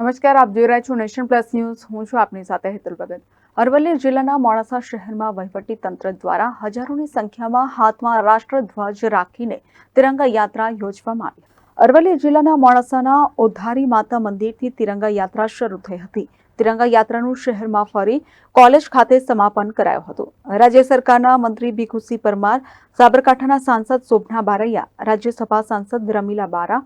નમસ્કાર, આપ જોઈ રહ્યા છો નેશન પ્લસ ન્યૂઝ. હું છું આપની સાથે હેતુલ ભગત. અરવલ્લી જિલ્લાના મોડાસા શહેરમાં વહીવટી દ્વારા હજારોની સંખ્યામાં હાથમાં રાષ્ટ્રધ્વજ રાખીને તિરંગા યાત્રા યોજવામાં આવી. અરવલ્લી જિલ્લાના મોડાસાના ઓધારી માતા મંદિરથી તિરંગા યાત્રા શરૂ થઈ હતી. તિરંગા યાત્રાનું શહેરમાં ફરી કોલેજ ખાતે સમાપન કરાયું હતું. રાજ્ય સરકારના મંત્રી ભીખુસિંહ પરમાર, સાબરકાંઠાના સાંસદ શોભના બારૈયા, રાજ્યસભા સાંસદ રમીલા બારા,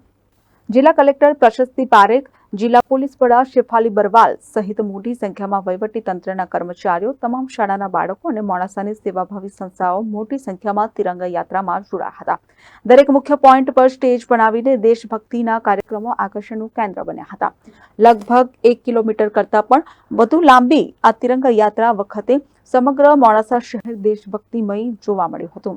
જિલ્લા કલેક્ટર પ્રશસ્તિ પારેખ જિલ્લા પોલીસ વડા શેફાલી બરવાલ સહિત મોટી સંખ્યામાં વહીવટી તંત્રના કર્મચારીઓ, તમામ શાળાના બાળકો અને મોડાસાની સેવાભાવી સંસ્થાઓ મોટી સંખ્યામાં તિરંગા યાત્રામાં જોડાયા હતા. દરેક મુખ્ય પોઈન્ટ પર સ્ટેજ બનાવીને દેશભક્તિના કાર્યક્રમો આકર્ષણનું કેન્દ્ર બન્યા હતા. લગભગ એક કિલોમીટર કરતાં પણ વધુ લાંબી આ તિરંગા યાત્રા વખતે સમગ્ર મોડાસા શહેર દેશભક્તિમય જોવા મળ્યું હતું.